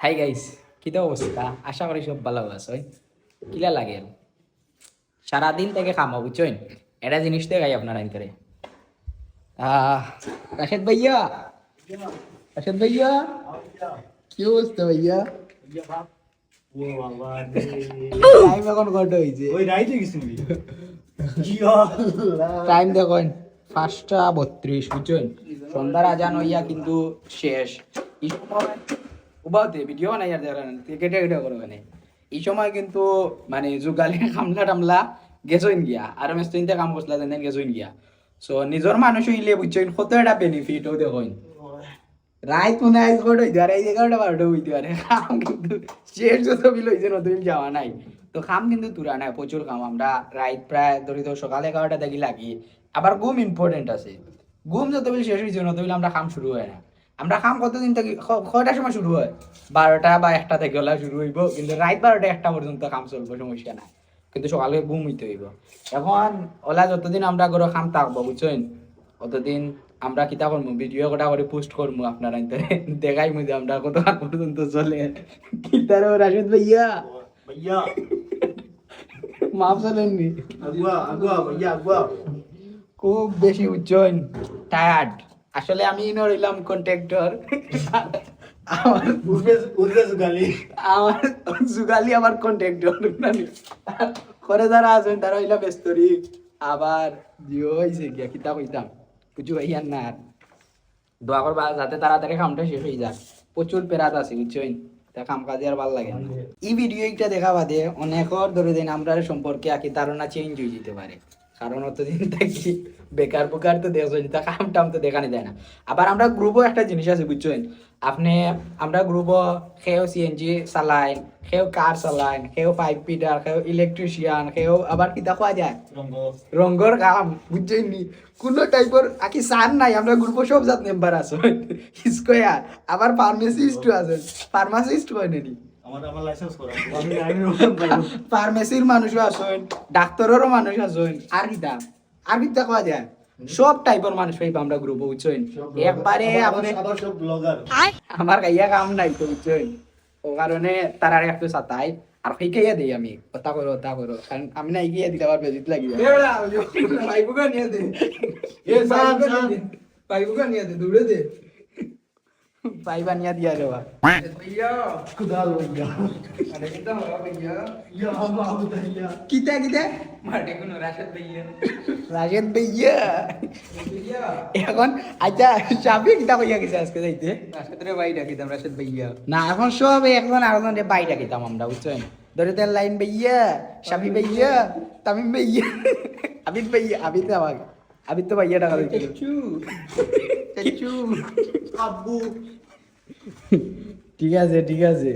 Hi guys কিতা অবস্থা? আশা করি সব ভালো আছে। কিলা লাগে আর সারাদিন থেকে খামা বুঝছেন এটা জিনিস তো গাই আপনারা ইন্তরে আহ রাশেদ ভাইয়া। রাশেদ ভাইয়া। কি অবস্থা ভাইয়া? টাইম এখন কত হয়েছে টাইম দেখুন পাঁচটা বত্রিশ বুঝছেন সন্ধ্যার আজান হইয়া কিন্তু শেষ। উবাতে ভিডিও নাই আর দেখেন কেটে কেটে করবে না এই সময় কিন্তু মানে যুগালি কামলা টামলা গেছইন গিয়া আর চিন্তা কাম করছিলা যেন গেছইন গিয়া। সো নিজর মানুষ হইলে বুঝছেন কত একটা বেনিফিট ও দেখুন রাইত মনে হয় কত হইতে আর এই এগারোটা বারোটা হইতে পারে খাম কিন্তু শেষ যত বিল হইছে নতুন যাওয়া নাই। তো খাম কিন্তু তুরা নাই প্রচুর কাম। আমরা রাইত প্রায় ধরি তো সকাল এগারোটা দেখি লাগি, আবার ঘুম ইম্পর্টেন্ট আছে। ঘুম যত বিল শেষ হয়েছে নত বিল আমরা খাম শুরু হয় না। আমরা খাম কতদিন থেকে? কয়টার সময় শুরু হয়। বারোটা বা একটা থেকে হলে শুরু হইব কিন্তু রাত বারোটা একটা পর্যন্ত খাম চলবো সমস্যা নাই। কিন্তু সকালে ঘুম হইতে হইব। এখন ওলা যতদিন আমরা গরো খাম থাকব বুঝছেন? অতদিন আমরা কিতা করব ভিডিও কটা করে পোস্ট করব আপনারা দেখাই মধ্যে আমরা কত খাম পর্যন্ত চলে। কিতারে রাশেদ ভাইয়া। ভাইয়া। মাফ চলেননি খুব বেশি উজ্জ্বল টায়ার্ড আসলে আমি ইনো রইলাম কন্ট্রাক্টর আমার আমার মানে যারা আছেন তারা হইলা বেস্তরি। আবার গিয়া কিতাব হইতাম। কিছু হইয়ার না আর। দোয়া করবা যাতে তাড়াতাড়ি কামটা শেষ হয়ে যায়। প্রচুর পেরাত আছে বুঝছেন? তা কাম কাজে আর ভালো লাগে না। এই ভিডিও একটা দেখাবা বাদে অনেকর ধরে দিন আমরা সম্পর্কে আর আকি ধারণা চেঞ্জ হয়ে যেতে পারে। কারণ অতদিন থাকি বেকার বুকার তো দেশ হয়ে যেতে কাম টাম তো দেখানি যায় না। আবার আমরা গ্রুপও একটা জিনিস আছে বুঝছেন? আপনি আমরা গ্রুপও সেও সিএনজি চালাইন সেও কার চালাইন সেও পাইপ পিটার সেও ইলেকট্রিশিয়ান সেও আবার কিতা খোয়া যায় রঙ্গর। কাম বুঝছেন নি? কোনো টাইপের আকি সান নাই আমরা গ্রুপে সব জাত মেম্বার আছে। স্কোয়ার আবার ফার্মাসিস্ট আছে। ফার্মাসিস্ট হয় নাকি আমার আমার লাইসেন্স করা আমি আইনের ফার্মেসির মানুষও আছেন ডাক্তারেরও মানুষ আছেন আর কিতা আর কিতা কোয়া যায় সব টাইপের মানুষ পাইব আমরা গ্রুপে বুঝছেন একবারে আপনি সব ব্লগার আমার গাইয়া কাম নাই তো বুঝছেন ও কারণে তারা একটু সাতাই আর শিখাইয়া দিই আমি। কথা করো কথা করো কারণ আমি না এগিয়ে দিলে আবার বেজিত লাগি ভাইবুকা নিয়ে দে। ভাইবুকা নিয়ে দে দৌড়ে দে। পাই বানিয়া দিয়া দেওয়া भैया खुदा भैया अरे कितना होगा भैया या बाबू भैया কিতা কিতা माटे को राशद भैया রাজেদ ভাইয়া भैया এখন আচ্ছা চাবি কিতা কইয়া গেছে আজকে যাইতে राशद रे भाई डाकिताम राशद भैया না এখন সব একজন আরেকজন বাই ডাকিতাম আমরা বুঝছেন ধরে তেল লাইন ভাইয়া শাফি ভাইয়া তামিম ভাইয়া আবিদ ভাইয়া আবিদ তো আমাকে আবিদ তো ভাইয়া টাকা দিচ্ছি चू चू আব্বু ঠিক আছে ঠিক আছে।